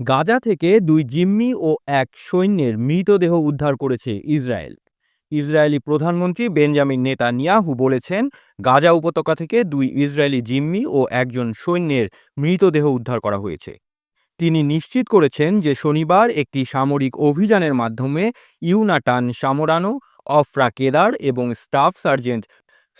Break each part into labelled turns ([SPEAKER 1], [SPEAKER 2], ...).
[SPEAKER 1] গাজা থেকে দুই জিম্মি ও এক সৈন্যের মৃতদেহ উদ্ধার করেছে ইসরায়েল। ইসরায়েলি প্রধানমন্ত্রী বেঞ্জামিন নেতানিয়াহু বলেছেন, গাজা উপত্যকা থেকে দুই ইসরায়েলি জিম্মি ও একজন সৈন্যের মৃতদেহ উদ্ধার করা হয়েছে। তিনি নিশ্চিত করেছেন যে শনিবার একটি সামরিক অভিযানের মাধ্যমে ইউনাটান সামরানো, অফরা কেদার এবং স্টাফ সার্জেন্ট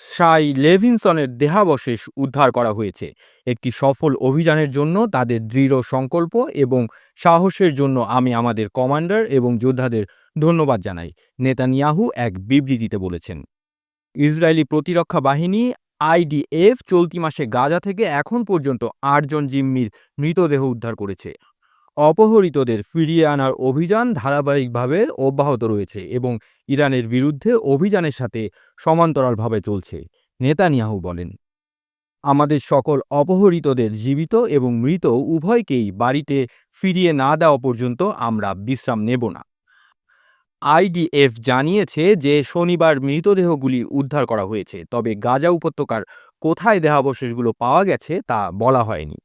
[SPEAKER 1] শাই লেভিনসনের দেহাবশেষ উদ্ধার করা হয়েছে। একটি সফল অভিযানের জন্য তাদের দৃঢ় সংকল্প এবং সাহসের জন্য আমি আমাদের কমান্ডার এবং যোদ্ধাদের ধন্যবাদ জানাই, নেতানিয়াহু এক বিবৃতিতে বলেছেন। ইসরায়েলি প্রতিরক্ষা বাহিনী আইডিএফ চলতি মাসে গাজা থেকে এখন পর্যন্ত আটজন জিম্মির মৃতদেহ উদ্ধার করেছে। অপহৃতদের ফিরিয়ে আনার অভিযান ধারাবাহিকভাবে অব্যাহত রয়েছে এবং ইরানের বিরুদ্ধে অভিযানের সাথে সমান্তরালভাবে চলছে, নেতানিয়াহু বলেন। আমাদের সকল অপহরিতদের জীবিত এবং মৃত উভয়কেই বাড়িতে ফিরিয়ে না দেওয়া পর্যন্ত আমরা বিশ্রাম নেব না। আইডিএফ জানিয়েছে যে শনিবার মৃতদেহগুলি উদ্ধার করা হয়েছে, তবে গাজা উপত্যকার কোথায় দেহাবশেষগুলো পাওয়া গেছে তা বলা হয়নি।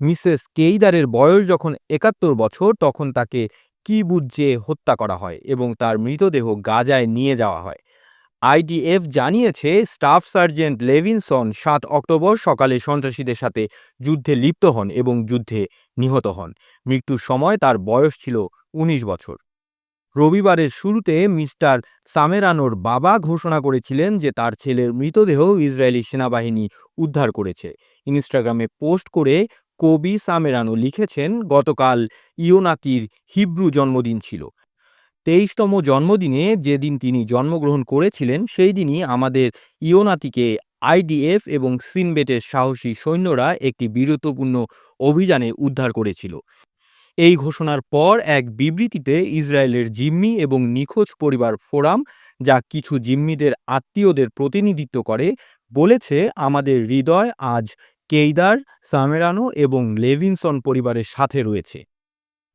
[SPEAKER 1] মিসেস কেইদারের বয়স যখন একাত্তর বছর, তখন তাকে কি বুঝে হত্যা করা হয় এবং তার মৃতদেহ গাজায় নিয়ে যাওয়া হয়। আইডিএফ জানিয়েছে, স্টাফ সার্জেন্ট লেভিনসন সাত অক্টোবর সকালে সন্ত্রাসীদের সাথে যুদ্ধে লিপ্ত হন এবং যুদ্ধে নিহত হন। মৃত্যুর সময় তার বয়স ছিল ১৯ বছর। রবিবারের শুরুতে মিস্টার সামেরানোর বাবা ঘোষণা করেছিলেন যে তার ছেলের মৃতদেহ ইসরায়েলি সেনাবাহিনী উদ্ধার করেছে। ইনস্টাগ্রামে পোস্ট করে কবি সামেরানো লিখেছেন, গতকাল ইয়োনাকির হিব্রু জন্মদিন ছিল। তেইশতম জন্মদিনে যেদিন তিনি জন্মগ্রহণ করেছিলেন, সেই দিনই আমাদের ইয়োনাতিকে আইডিএফ এবং সিনবেটের সাহসী সৈন্যরা একটি বীরত্বপূর্ণ অভিযানে উদ্ধার করেছিল। এই ঘোষণার পর এক বিবৃতিতে ইসরায়েলের জিম্মি এবং নিখোঁজ পরিবার ফোরাম, যা কিছু জিম্মিদের আত্মীয়দের প্রতিনিধিত্ব করে, বলেছে, আমাদের হৃদয় আজ কেইদার, সামেরানো এবং লেভিনসন পরিবারের সাথে রয়েছে।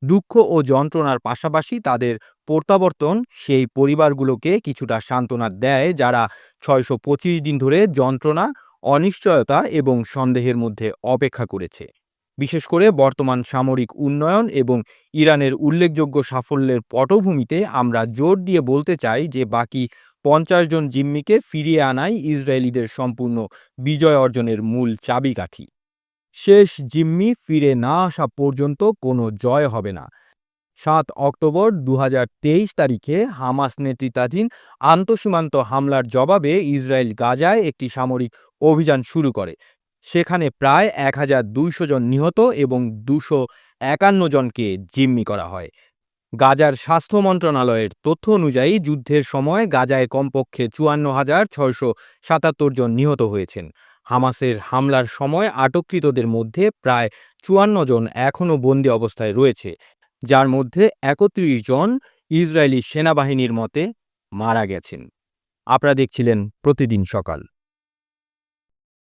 [SPEAKER 1] দুঃখ ও যন্ত্রণার পাশাপাশি তাদের প্রত্যাবর্তন সেই পরিবারগুলোকে কিছুটা সান্ত্বনা দেয় যারা ছয়শো পঁচিশ দিন ধরে যন্ত্রণা, অনিশ্চয়তা এবং সন্দেহের মধ্যে অপেক্ষা করেছে। বিশেষ করে বর্তমান সামরিক উন্নয়ন এবং ইরানের উল্লেখযোগ্য সাফল্যের পটভূমিতে আমরা জোর দিয়ে বলতে চাই যে বাকি পঞ্চাশ জন জিম্মিকে ফিরিয়ে আনাই ইসরায়েলিদের সম্পূর্ণ বিজয় অর্জনের মূল চাবিকাঠি। শেষ জিম্মি ফিরে না আসা পর্যন্ত কোনো জয় হবে না। সাত অক্টোবর দুহাজার তেইশ তারিখে হামাস নেতৃত্বাধীন আন্তঃসীমান্ত হামলার জবাবে ইসরায়েল গাজায় একটি সামরিক অভিযান শুরু করে। সেখানে প্রায় এক হাজার দুইশো জন নিহত এবং দুশো একান্ন জনকে জিম্মি করা হয়। গাজার স্বাস্থ্য মন্ত্রণালয়ের তথ্য অনুযায়ী যুদ্ধের সময় গাজায় কমপক্ষে চুয়ান্ন হাজার ছয়শো সাতাত্তর জন নিহত হয়েছেন। হামাসের হামলার সময় আটককৃতদের মধ্যে প্রায় চুয়ান্ন জন এখনও বন্দী অবস্থায় রয়েছে, যার মধ্যে একত্রিশ জন ইসরায়েলি সেনাবাহিনীর মতে মারা গেছেন। আপনারা দেখছিলেন প্রতিদিন সকাল।